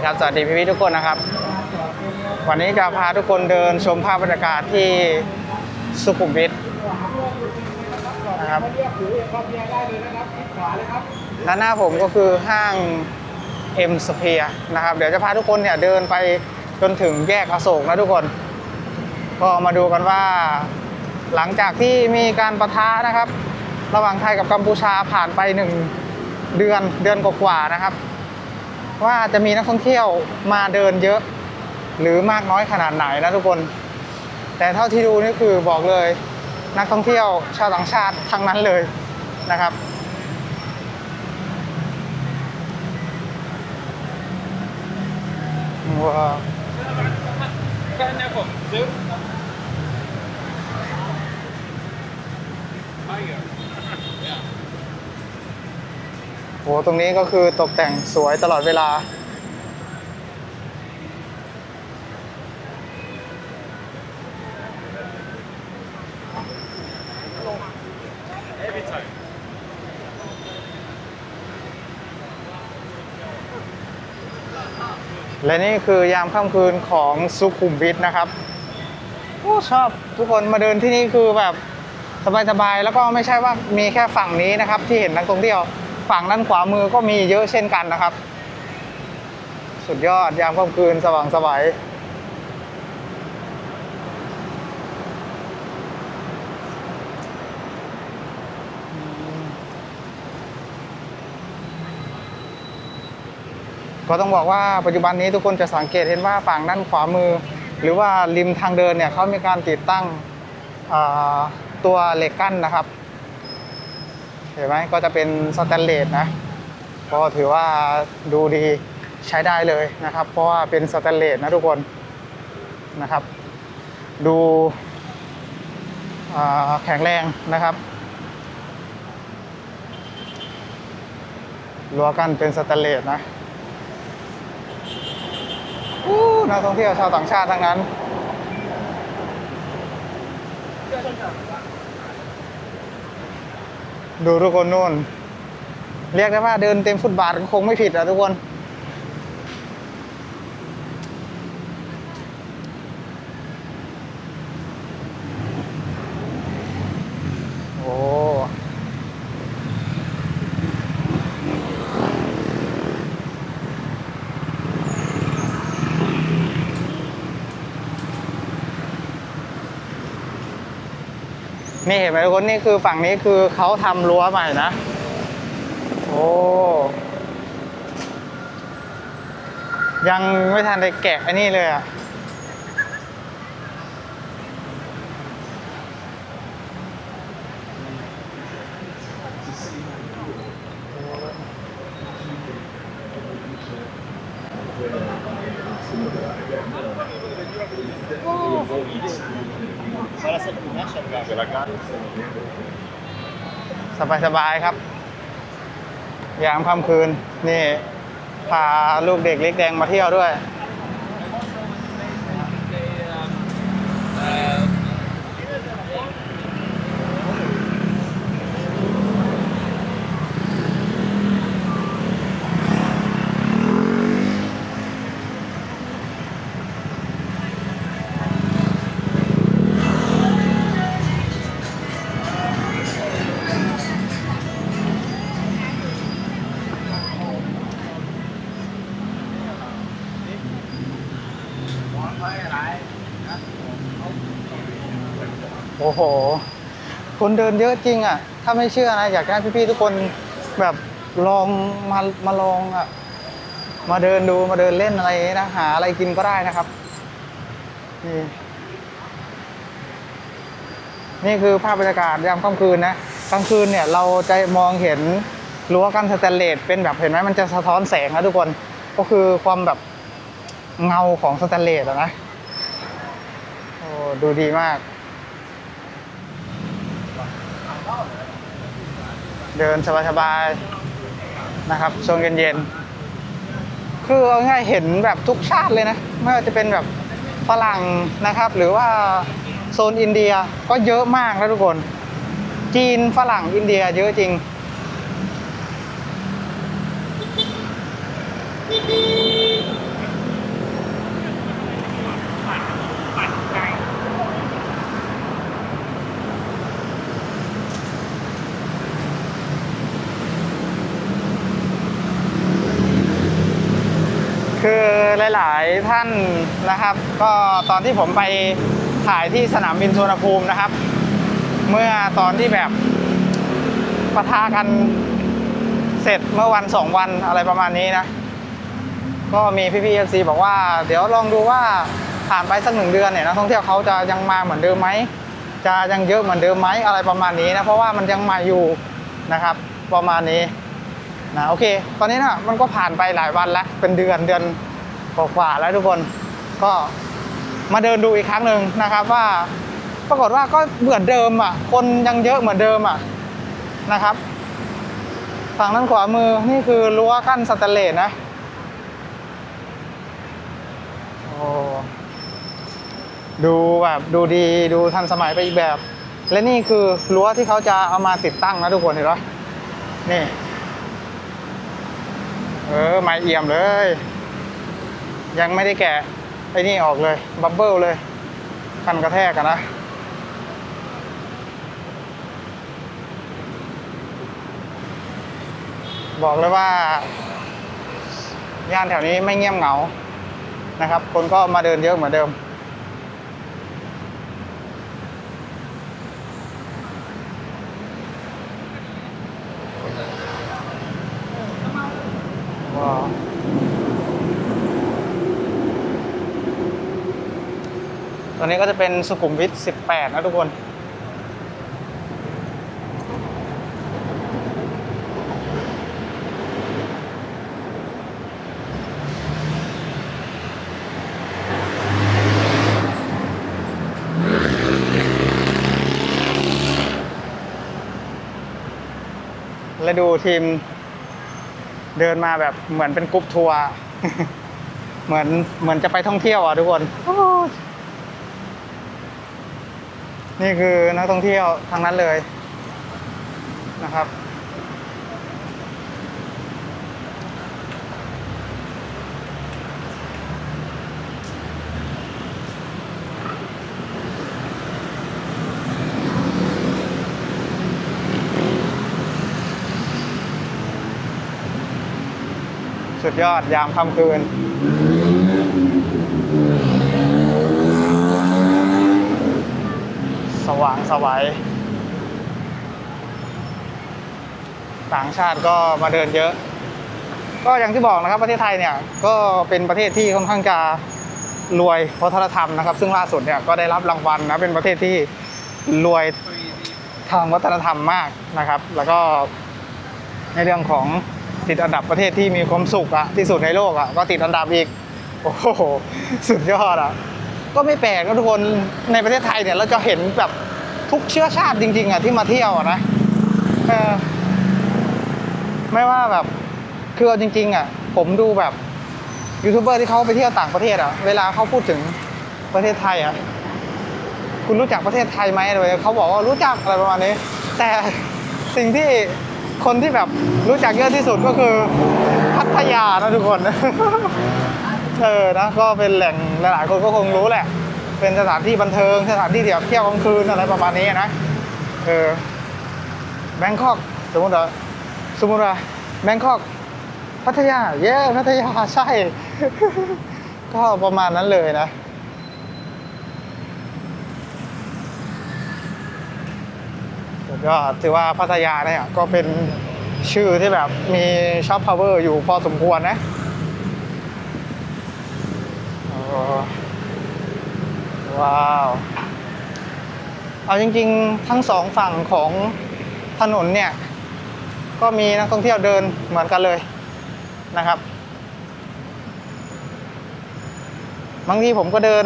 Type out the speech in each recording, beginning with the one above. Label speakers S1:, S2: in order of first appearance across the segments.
S1: สดีครับ สวัสดีพี่ๆทุกคนนะครับ วันนี้จะพาทุกคนเดินชมภาพบรรยากาศที่สุขุมวิทนะครับด้านหน้าผมก็คือห้าง M Sphere นะครับ เดี๋ยวจะพาทุกคนเนี่ยเดินไปจนถึงแยกอโศกนะทุกคน ก็มาดูกันว่า หลังจากที่มีการประทะนะครับ ระหว่างไทยกับกัมพูชาผ่านไปหนึ่งเดือนเดือนกว่าๆนะครับ ว่าจะมีนักท่องเที่ยวมาเดินเยอะ หรือมากน้อยขนาดไหนนะทุกคน แต่เท่าที่ดูนี่คือบอกเลย นักท่องเที่ยวชาวต่างชาติทั้งนั้นเลยนะครับว้าว
S2: Kan jag komma? Du?
S1: โหตรงนี้ก็คือตกแต่งสวยตลอดเวลา และนี่คือยามค่ำคืนของสุขุมวิทนะครับโอ้ชอบทุกคนมาเดินที่นี่คือแบบสบายๆ แล้วก็ไม่ใช่ว่ามีแค่ฝั่งนี้นะครับ ที่เห็นนักท่องเที่ยว ฝั่งด้านขวามือก็มีเยอะเช่นกันนะครับ สุดยอดยามค่ำคืนสว่างสวัยก็ต้องบอกว่าปัจจุบันนี้ทุกคนจะสังเกตเห็นว่าฝั่งด้านขวามือ หรือว่าริมทางเดินเนี่ยเขามีการติดตั้งตัวเหล็กกั้นนะครับ เห็นไหมก็จะเป็นสแตนเลสนะก็ถือว่าดูดีใช้ได้เลยนะครับ เพราะว่าเป็นสแตนเลสนะทุกคนนะครับ ดูแข็งแรงนะครับรั้วกันเป็นสแตนเลสนะนักท่องเที่ยวชาวต่างชาติทั้งนั้น ดูทุกคนนู่น เรียกได้ว่าเดินเต็มฟุตบาทก็คงไม่ผิดอะทุกคน โอ้ นี่เห็นไหมทุกคนนี่คือฝั่งนี้คือเขาทำรั้วใหม่นะ โอ้ยังไม่ทันได้แกะอันนี้เลยอะ สบายสบายๆครับ ยามค่ำคืน นี่ พาลูกเด็กเล็กแดงมาเที่ยวด้วย ห คนเดินเยอะจริงอะ ถ้าไม่เชื่อนะ อยากให้พี่ๆทุกคนแบบลองมามาลองอะ มาเดินดูมาเดินเล่นอะไรนะ หาอะไรกินก็ได้นะครับ นี่ นี่คือภาพบรรยากาศยามค่ำคืนนะกลางคืนเนี่ยเราจะมองเห็นรั้วกันสแตนเลสเป็นแบบเห็นไหมมันจะสะท้อนแสงนะทุกคนก็คือความแบบเงาของสแตนเลสนะโอ้ดูดีมาก เดินสบายๆนะครับช่วงเย็นๆคือเอาง่ายเห็นแบบทุกชาติเลยนะไม่ว่าจะเป็นแบบฝรั่งนะครับ หรือว่าโซนอินเดียก็เยอะมากนะทุกคน จีนฝรั่งอินเดียเยอะจริง
S2: เห
S1: ลาย ๆ ท่านนะครับ ก็ตอนที่ผมไปถ่ายที่สนามบินสุวรรณภูมินะครับ เมื่อตอนที่แบบปะทะกันเสร็จเมื่อวันสองวันอะไรประมาณนี้นะ ก็มีพี่ๆเอฟซีบอกว่า เดี๋ยวลองดูว่าผ่านไปสักหนึ่งเดือนเนี่ยนักท่องเที่ยวเขาจะยังมาเหมือนเดิมไหมจะยังเยอะเหมือนเดิมไหมอะไรประมาณนี้นะเพราะว่ามันยังมาอยู่นะครับ ประมาณนี้นะโอเค ตอนนี้นะมันก็ผ่านไปหลายวันแล้วเป็นเดือนเดือน กว่าแล้วทุกคนก็มาเดินดูอีกครั้งหนึ่งนะครับว่าปรากฏว่าก็เหมือนเดิมอะ คนยังเยอะเหมือนเดิมอะนะครับ ฝั่งด้านขวามือนี่คือรั้วกั้นสแตนเลสนะโอ้ดูแบบดูดีดูทันสมัยไปอีกแบบ และนี่คือรั้วที่เขาจะเอามาติดตั้งนะทุกคนเห็นไหมนี่ เออไม้เอี่ยมเลย ยังไม่ได้แกะไอ้นี่ออกเลย บับเบิลเลยกันกระแทกกันนะ บอกเลยว่า ย่านแถวนี้ไม่เงียบเหงานะครับ คนก็มาเดินเยอะเหมือนเดิม ตัวนี้ก็จะเป็นสุขุมวิท 18 นะทุกคนแล้วดูทีมเดินมาแบบเหมือนเป็นกรุ๊ปทัวร์ เหมือนเหมือนจะไปท่องเที่ยวอะทุกคน นี่คือนักท่องเที่ยวทางนั้นเลยนะครับ สุดยอดยามค่ำคืน ว่างสวัยต่างชาติก็มาเดินเยอะ ก็อย่างที่บอกนะครับประเทศไทยเนี่ยก็เป็นประเทศที่ค่อนข้างจะรวยวัฒนธรรมนะครับ ซึ่งล่าสุดเนี่ยก็ได้รับรางวัลนะเป็นประเทศที่รวยทางวัฒนธรรมมากนะครับ แล้วก็ในเรื่องของติดอันดับประเทศที่มีความสุขอะที่สุดในโลกอะก็ติดอันดับอีกโอ้โหสุดยอดอะก็ไม่แปลกนะทุกคนในประเทศไทยเนี่ยเราจะเห็นแบบ ทุกเชื้อชาติจริง ๆอะที่มาเที่ยวนะเออไม่ว่าแบบคือเอาจริง ๆ อะ ผมดูแบบยูทูบเบอร์ที่เขาไปเที่ยวต่างประเทศอะเวลาเขาพูดถึงประเทศไทยอะคุณรู้จักประเทศไทยไหมอะไรเขาบอกว่ารู้จักอะไรประมาณนี้ แต่สิ่งที่คนที่แบบรู้จักเยอะที่สุดก็คือพัทยานะทุกคนเออนะก็เป็นแหล่งหลายๆคนก็คงรู้แหละ เป็นสถานที่บันเทิงสถานที่เที่ยวเที่ยวกลางคืนอะไรประมาณนี้นะเออแบงคอกสมมติว่าสมมติว่าแบงคอกพัทยาเย้พัทยาใช่ ก็ประมาณนั้นเลยนะสุดยอดถือว่าพัทยาเนี่ยก็เป็นชื่อที่แบบมีช็อปพาวเวอร์อยู่พอสมควรนะโอ้ ว้าว เอาจริงๆ ทั้งสองฝั่งของถนนเนี่ย ก็มีนักท่องเที่ยวเดินเหมือนกันเลยนะครับ บางทีผมก็เดิน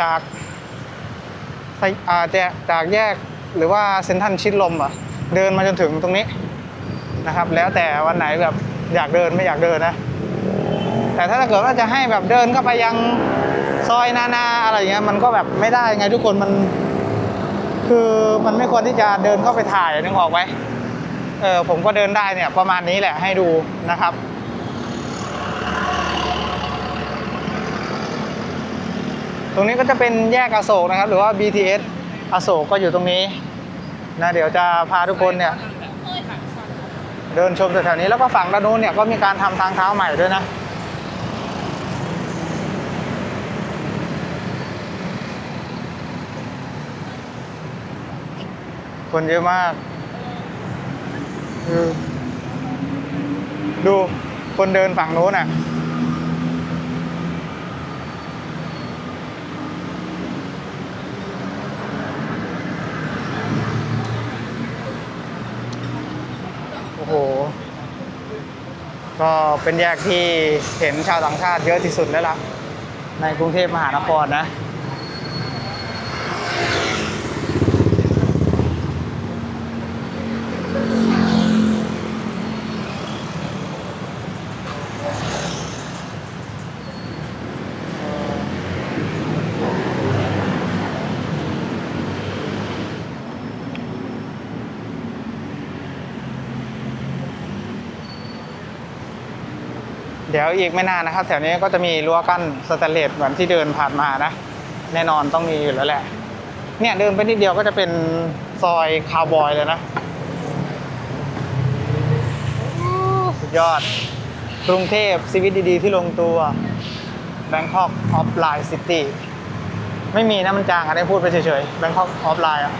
S1: จากอาจากจากแยกหรือว่าเซ็นทรัลชิดลมอะ เดินมาจนถึงตรงนี้นะครับ แล้วแต่วันไหนแบบอยากเดินไม่อยากเดินนะ แต่ถ้าเกิดว่าจะให้แบบเดินเข้าไปยัง ซอยนานาอะไรเงี้ยมันก็แบบไม่ได้ไงทุกคนมัน คือมันไม่ควรที่จะเดินเข้าไปถ่ายนึกออกไหมเออผมก็เดินได้เนี่ยประมาณนี้แหละให้ดูนะครับตรงนี้ก็จะเป็นแยกอโศกนะครับ หรือว่า BTS อโศกก็อยู่ตรงนี้นะเดี๋ยวจะพาทุกคนเนี่ย เดินชมแถวๆนี้แล้วก็ฝั่งด้านนู้นเนี่ยก็มีการทำทางเท้าใหม่ด้วยนะ คนเยอะมากดูคนเดินฝั่งโน้นอะ โอ้โห ก็เป็นแยกที่เห็นชาวต่างชาติเยอะที่สุดแล้วล่ะ ในกรุงเทพมหานครนะ ดี๋ยวอีกไม่นานนะครับ แถวนี้ก็จะมีรั้วกั้นสแตนเลสเหมือนที่เดินผ่านมานะ แน่นอนต้องมีอยู่แล้วแหละ เนี่ยเดินไปนิดเดียวก็จะเป็นซอยคาวบอยเลยนะสุดยอดกรุงเทพชีวิตดีๆ ที่ลงตัว Bangkok of Line City ไม่มีนะมันจางอันนี้พูดไปเฉยๆ Bangkok of Line อะ